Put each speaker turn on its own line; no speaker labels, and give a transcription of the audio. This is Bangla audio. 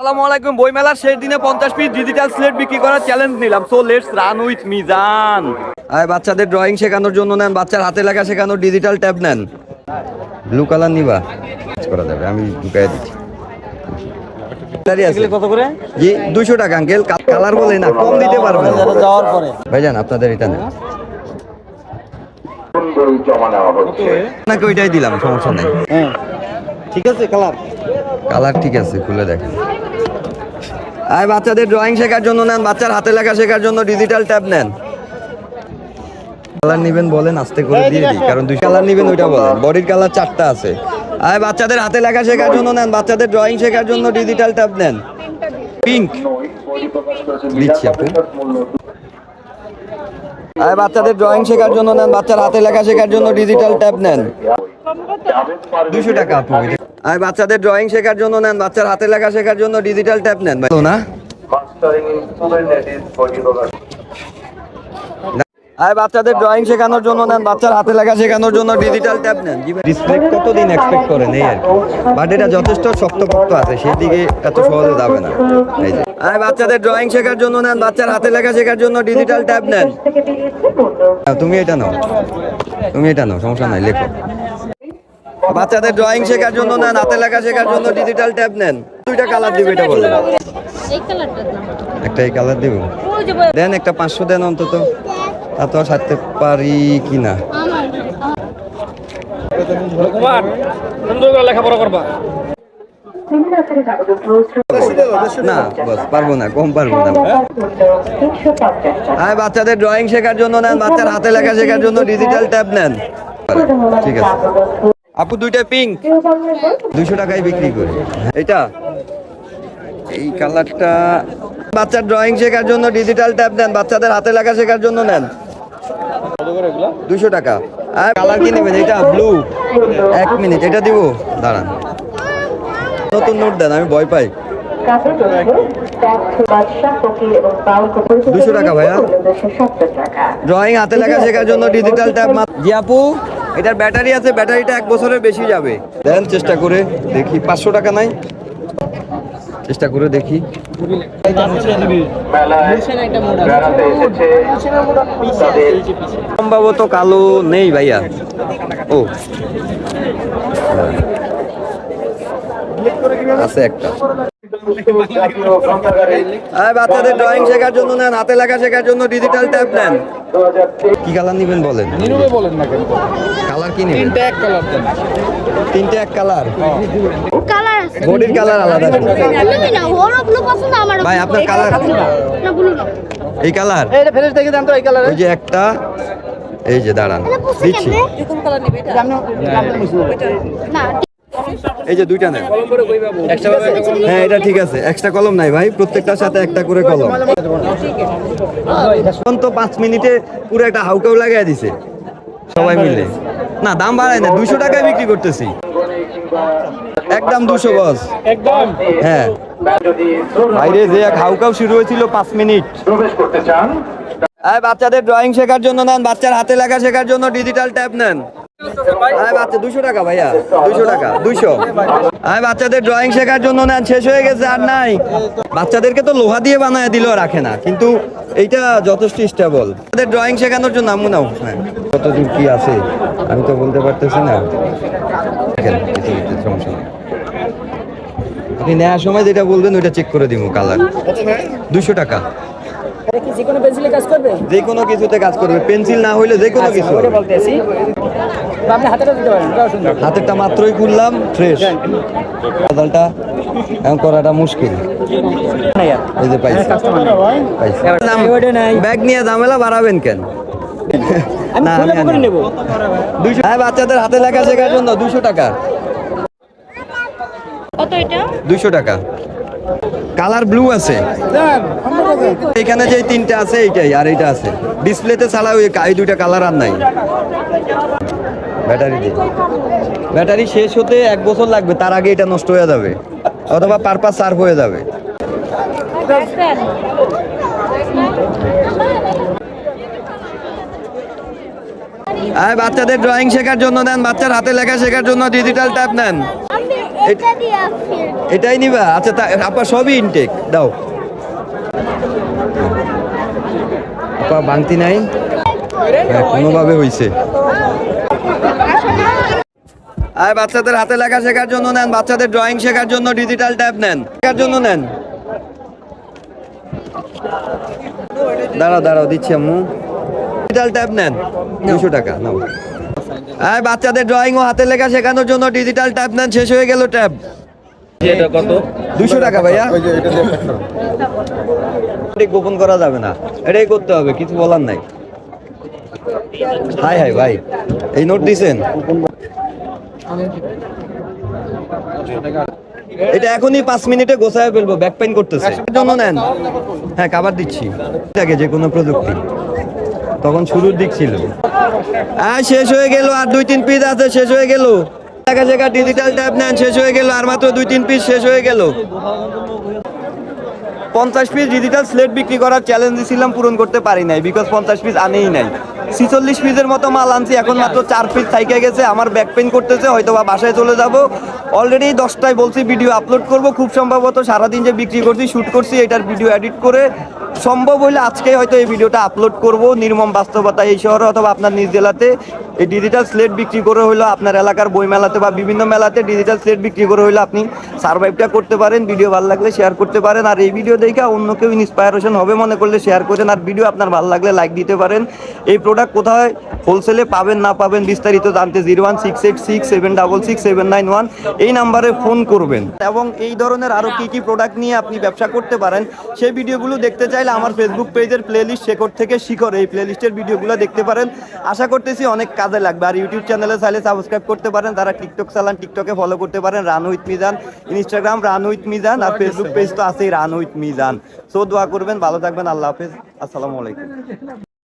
আসসালামু আলাইকুম বইমেলার শেষ দিনে পঞ্চাশ পিস ডিজিটাল স্লেট বিক্রি করার চ্যালেঞ্জ নিলাম। So let's run with Mizan আয় বাচ্চাদের ড্রয়িং শেখানোর জন্য নেন বাচ্চার হাতে লেখা শেখানোর ডিজিটাল ট্যাব নেন। ব্লু কালার নিবা। করা যাবে আমি ঢুকাই দিচ্ছি।
কত করে?
জি দুশো টাকা আঙ্কেল কালার বলে না কম দিতে পারবেন।
যাওয়ার পরে।
ভাইজান আপনাদের এটা নেন।
সুন্দরী জমা নেওয়া হচ্ছে
নাকি ওইটাই দিলাম সমস্যা নেই।
হ্যাঁ ঠিক আছে কালার
কালার ঠিক আছে খুলে দেখেন। আয় বাচ্চাদের ড্রয়িং শেখার জন্য নেন বাচ্চার হাতে লেখা শেখার জন্য ডিজিটাল ট্যাব নেন। কালার নিবেন বলেন আস্তে করে দিয়ে দিই কারণ দুই কালার নিবেন ওইটা বলেন। বডির কালার চারটা আছে। আর বাচ্চাদের হাতে লেখা শেখার জন্য নেন বাচ্চাদের ড্রয়িং শেখার জন্য ডিজিটাল ট্যাব নেন। পিঙ্ক দিচ্ছি আপু আয় বাচ্চাদের ড্রয়িং শেখার জন্য নেন বাচ্চার হাতে লেখা শেখার জন্য ডিজিটাল ট্যাব নেন। দুশো টাকা আপু আয় বাচ্চাদের ড্রয়িং শেখার জন্য নেন বাচ্চার হাতে লেখা শেখার জন্য ডিজিটাল ট্যাব নেন ভালো না? আয় বাচ্চাদের ড্রয়িং শেখানোর জন্য নেন বাচ্চার হাতে লেখা শেখানোর জন্য ডিজিটাল ট্যাব নেন। ডিসপ্লে কতদিন এক্সপেক্ট করেন এই আর বাট এটা যথেষ্ট শক্তপোক্ত আছে সেদিকে এত সহজে যাবে না। এই যে। আয় বাচ্চাদের ড্রয়িং শেখার জন্য নেন বাচ্চার হাতে লেখা শেখার জন্য ডিজিটাল ট্যাব নেন। তুমি এটা নাও তুমি এটা নাও সমস্যা নাই লেখো। বাচ্চাদের ড্রয়িং শেখার জন্য নেন হাতে লেখা শেখার জন্য ডিজিটাল ট্যাব নেন। দুইটা কালার দিবে এটা বলে।
এই কালারটা
একটা এই কালার দিব। দেন একটা পাঁচশো দেন অন্তত। তা তো আর সারতে পারি কি না
আমার
কুমার সুন্দর করে লেখাপড়া করবা।
না বস পারব না কম পারব না। হ্যাঁ বাচ্চাদের ড্রয়িং শেখার জন্য নেন বাচ্চার হাতে লেখা শেখার জন্য ডিজিটাল ট্যাব নেন। ঠিক আছে। আপু দুইটা পিঙ্ক দুশো টাকায় বিক্রি করি। এটা? এই কালারটা বাচ্চার ড্রয়িং শেখার জন্য ডিজিটাল ট্যাব নেন বাচ্চাদের হাতে লেখা শেখার জন্য নেন। দুশো টাকা। আর কালার কি নেবেন? এটা ব্লু এক মিনিট এটা দিব? দাঁড়ান। নতুন নোট দেন আমি ভয় পাই। দুশো টাকা ভাইয়া। ড্রয়িং হাতে লেখা শেখার জন্য ডিজিটাল ট্যাব জি আপু। এটার ব্যাটারি আছে, ব্যাটারিটা এক বছরের বেশি যাবে। দেন চেষ্টা করে দেখি, পাঁচশো টাকা নাই। চেষ্টা করে দেখি। সম্ভবত কালো নেই ভাইয়া। ও। আছে একটা। বাচ্চাদের ড্রয়িং শেখার জন্য নেন হাতে লেখা শেখার জন্য ডিজিটাল ট্যাব নেন। কি কালার নিবেন বলেন?
বলেন না কেন?
কালার কি নেবেন?
তিনটা এক কালার দেন।
তিনটে এক কালার
কালার আছে।
বডির কালার আলাদা
না ওর ব্লু পছন্দ আমার
ভাই, আপনার colour?
না ব্লু না।
এই কালার
এটা ফেরেশ দেখে দেন তো এই কালারে
ওই যে একটা এই যে দাঁড়ান। দিচ্ছি।
না
এই যে দুইটা নেন। হ্যাঁ এটা ঠিক আছে। এক্সট্রা কলম নাই ভাই প্রত্যেকটার সাথে একটা করে কলম। এখন তো পাঁচ মিনিটে পুরো একটা হাউকাউ লাগাই দিছে। সবাই মিলে। না দাম বাড়ায় না দুশো টাকায় বিক্রি করতেছি। একদম দুশো গজ।
একদম।
হ্যাঁ। বাইরে যে এক হাউকাউ শুরু হয়েছিল পাঁচ মিনিট।
প্রবেশ করতে চান।
বাচ্চাদের ড্রয়িং শেখার জন্য নেন বাচ্চার হাতে লেখা শেখার জন্য ডিজিটাল ট্যাব নেন। আয় বাচ্চা দুশো টাকা ভাইয়া দুশো টাকা দুশো আয় বাচ্চাদের ড্রয়িং শেখার জন্য নেন শেষ হয়ে গেছে আর নাই। বাচ্চাদেরকে তো লোহা দিয়ে বানায় দিলেও রাখে না কিন্তু এইটা যথেষ্ট স্টেবল তাদের ড্রয়িং শেখানোর জন্য আমু নাও। হ্যাঁ কতদূর কি আছে আমি তো বলতে পারতেছি না। সমস্যা নেই। আপনি নেওয়ার সময় যেটা বলবেন ওইটা চেক করে দিব কালার দুশো টাকা।
যে কোনো পেন্সিলে কাজ করবে?
যে কোনো কিছুতে কাজ করবে পেন্সিল না হইলে যে কোনো কিছু।
বলতেছি।
হাতেরটা মাত্রই খুললাম ফ্রেশ কাদালটা এখন করাটা মুশকিল। এই যে পাইছি। ব্যাগ নিয়ে ঝামেলা বাড়াবেন কেন? হ্যাঁ বাচ্চাদের হাতে লেখা শেখার জন্য দুশো টাকা।
কত এটা?
দুইশো টাকা। কালার ব্লু আছে। এখানে যে তিনটা আছে এইটাই আর এইটা আছে। ডিসপ্লেতে ছাড়া ওই দুইটা কালার আর নাই। ব্যাটারি দিয়ে ব্যাটারি শেষ হতে এক বছর লাগবে তার আগে এটা নষ্ট হয়ে যাবে। অথবা পারপাস সার্ভ হয়ে যাবে। আর বাচ্চাদের ড্রয়িং শেখার জন্য দেন বাচ্চার হাতে লেখা শেখার জন্য ডিজিটাল ট্যাব নেন। এটাই নিবা। আচ্ছা তা আপা সবই ইনটেক দাও। আপা বাংতি নাই? হ্যাঁ কোনোভাবে হইছে। আর বাচ্চাদের হাতে লেখা শেখার জন্য নেন বাচ্চাদের ড্রয়িং শেখার জন্য ডিজিটাল ট্যাব নেন। শেখার জন্য নেন। দাঁড়াও দাঁড়াও দিচ্ছি আম্মু। ডিজিটাল ট্যাব নেন দুশো টাকা নাও। আর বাচ্চাদের ড্রয়িং ও হাতে লেখা শেখানোর জন্য ডিজিটাল ট্যাব নেন শেষ হয়ে গেল ট্যাব
এটা কত?
দুশো টাকা ভাইয়া। এটা গোপন করা যাবে না। এটাই করতে হবে কিছু বলার নাই। হাই হাই ভাই। এই নোট দিছেন? এটা এখনই পাঁচ মিনিটে গোছায় ফেলব ব্যাক পেইন করতেছে। জন্য নেন। হ্যাঁ কাবার দিচ্ছি। এটাকে যে কোনো প্রযুক্তি। তখন শুরুর দিক ছিল। হ্যাঁ শেষ হয়ে গেল। আর দুই তিন পিস আছে শেষ হয়ে গেল। টাকা জায়গা ডিজিটাল ট্যাব নেন শেষ হয়ে গেল। আর মাত্র দুই তিন পিস শেষ হয়ে গেল। পঞ্চাশ পিস ডিজিটাল স্লেট বিক্রি করার চ্যালেঞ্জ দিয়েছিলাম পূরণ করতে পারি নাই বিকজ পঞ্চাশ পিস আনেই নাই। ছিচল্লিশ পিসের মতো মাল আনছি এখন মাত্র চার পিস থাইকে গেছে আমার ব্যাক পেন করতেছে হয়তো বা বাসায় চলে যাব। অলরেডি দশটায় বলছি ভিডিও আপলোড করব খুব সম্ভবত সারাদিন যে বিক্রি করছি শ্যুট করছি এটার ভিডিও এডিট করে সম্ভব হলে আজকে হয়তো এই ভিডিওটা আপলোড করব নির্মম বাস্তবতা এই শহরে অথবা আপনার নিজ জেলাতে। এই ডিজিটাল স্লেট বিক্রি করে হইল আপনার এলাকার বই মেলাতে বা বিভিন্ন মেলাতে ডিজিটাল স্লেট বিক্রি করে হইল আপনি সার্ভাইভটা করতে পারেন ভিডিও ভালো লাগলে শেয়ার করতে পারেন আর এই ভিডিও দেখে অন্য কেউ ইন্সপায়ারেশন হবে মনে করলে শেয়ার করেন আর ভিডিও আপনার ভালো লাগলে লাইক দিতে পারেন। এই প্রোডাক্ট কোথায়? হোলসেলে পাবেন না পাবেন বিস্তারিত জানতে zero one six eight six seven double six seven nine one এই নাম্বারে ফোন করবেন। এবং এই ধরনের আরও কী কী প্রোডাক্ট নিয়ে আপনি ব্যবসা করতে পারেন, সেই ভিডিওগুলো দেখতে চাইলে আমার ফেসবুক পেজের প্লেলিস্ট শেকর থেকে শিখর এই প্লেলিস্টের ভিডিওগুলো দেখতে পারেন। আশা করতেছি অনেক কাজে লাগবে। আর ইউটিউব চ্যানেলে চাইলে সাবস্ক্রাইব করতে পারেন। তারা টিকটক চালান টিকটকে ফলো করতে পারেন। Run with Mizan Instagram run with Mizan R Facebook page তো আছেই রান উইথ মিজান সো দোয়া করবেন, ভালো থাকবেন। আল্লাহ হাফেজ। আসসালামু আলাইকুম।